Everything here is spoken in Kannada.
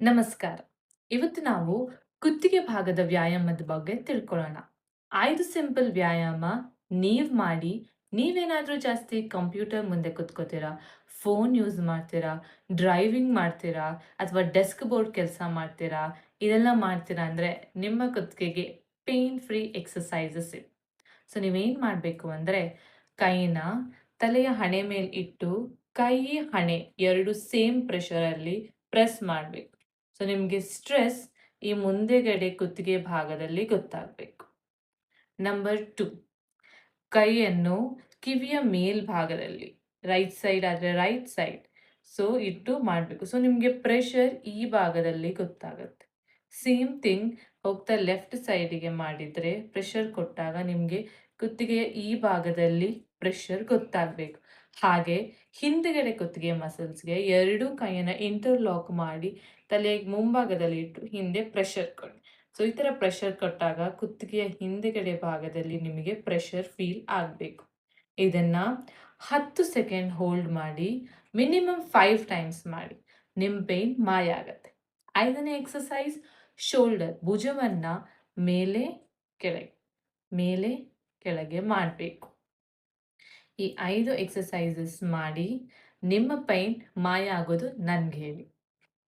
ನಮಸ್ಕಾರ. ಇವತ್ತು ನಾವು ಕುತ್ತಿಗೆ ಭಾಗದ ವ್ಯಾಯಾಮದ ಬಗ್ಗೆ ತಿಳ್ಕೊಳ್ಳೋಣ. ಐದು ಸಿಂಪಲ್ ವ್ಯಾಯಾಮ, ನೀವು ಮಾಡಿ, ನೀವೇನಾದರೂ ಜಾಸ್ತಿ ಕಂಪ್ಯೂಟರ್ ಮುಂದೆ ಕುತ್ಕೋತೀರಾ, ಫೋನ್ ಯೂಸ್ ಮಾಡ್ತೀರಾ, ಡ್ರೈವಿಂಗ್ ಮಾಡ್ತೀರಾ, ಅಥವಾ ಡೆಸ್ಕ್ ಬೋರ್ಡ್ ಕೆಲಸ ಮಾಡ್ತೀರಾ, ಇದೆಲ್ಲ ಮಾಡ್ತೀರಾ ಅಂದರೆ ನಿಮ್ಮ ಕುತ್ತಿಗೆಗೆ ಪೇನ್ ಫ್ರೀ ಎಕ್ಸಸೈಸಸ್ ಇವೆ ಸೊ, ನೀವೇನು ಮಾಡಬೇಕು ಅಂದರೆ ಕೈನ ತಲೆಯ ಹಣೆ ಮೇಲೆ ಇಟ್ಟು ಕೈ ಹಣೆ ಎರಡು ಸೇಮ್ ಪ್ರೆಷರಲ್ಲಿ ಪ್ರೆಸ್ ಮಾಡಬೇಕು. ಸೊ ನಿಮಗೆ ಸ್ಟ್ರೆಸ್ ಈ ಮುಂದೆಗಡೆ ಕುತ್ತಿಗೆ ಭಾಗದಲ್ಲಿ ಗೊತ್ತಾಗಬೇಕು. ನಂಬರ್ ಟು ಕೈಯನ್ನು ಕಿವಿಯ ಮೇಲ್ಭಾಗದಲ್ಲಿ ರೈಟ್ ಸೈಡ್ ಆದರೆ ರೈಟ್ ಸೈಡ್ ಸೊ ಇಟ್ಟು ಮಾಡಬೇಕು. ಸೊ ನಿಮಗೆ ಪ್ರೆಷರ್ ಈ ಭಾಗದಲ್ಲಿ ಗೊತ್ತಾಗುತ್ತೆ. ಸೇಮ್ ಥಿಂಗ್ ಹೋಗ್ತಾ ಲೆಫ್ಟ್ ಸೈಡಿಗೆ ಮಾಡಿದರೆ ಪ್ರೆಷರ್ ಕೊಟ್ಟಾಗ ನಿಮಗೆ ಕುತ್ತಿಗೆಯ ಈ ಭಾಗದಲ್ಲಿ ಪ್ರೆಷರ್ ಗೊತ್ತಾಗಬೇಕು. ಹಾಗೆ ಹಿಂದುಗಡೆ ಕುತ್ತಿಗೆ ಮಸಲ್ಸ್ಗೆ ಎರಡು ಕೈಯನ್ನು ಇಂಟರ್ಲಾಕ್ ಮಾಡಿ ತಲೆಯ ಮುಂಭಾಗದಲ್ಲಿ ಇಟ್ಟು ಹಿಂದೆ ಪ್ರೆಷರ್ ಕೊಡಿ. ಸೊ ಈ ಥರ ಪ್ರೆಷರ್ ಕೊಟ್ಟಾಗ ಕುತ್ತಿಗೆಯ ಹಿಂದುಗಡೆ ಭಾಗದಲ್ಲಿ ನಿಮಗೆ ಪ್ರೆಷರ್ ಫೀಲ್ ಆಗಬೇಕು. ಇದನ್ನು ಹತ್ತು ಸೆಕೆಂಡ್ ಹೋಲ್ಡ್ ಮಾಡಿ ಮಿನಿಮಮ್ ಫೈವ್ ಟೈಮ್ಸ್ ಮಾಡಿ. ನಿಮ್ಮ ಪೇನ್ ಮಾಯ ಆಗುತ್ತೆ. ಐದನೇ ಎಕ್ಸಸೈಸ್ ಶೋಲ್ಡರ್ ಭುಜವನ್ನು ಮೇಲೆ, ಕೆಳಗೆ ಮೇಲೆ, ಕೆಳಗೆ ಮಾಡಬೇಕು. ಈ ಐದು ಎಕ್ಸಸೈಸಸ್ ಮಾಡಿ ನಿಮ್ಮ ಪೈನ್ ಮಾಯ ಆಗೋದು ನನಗೆ ಹೇಳಿ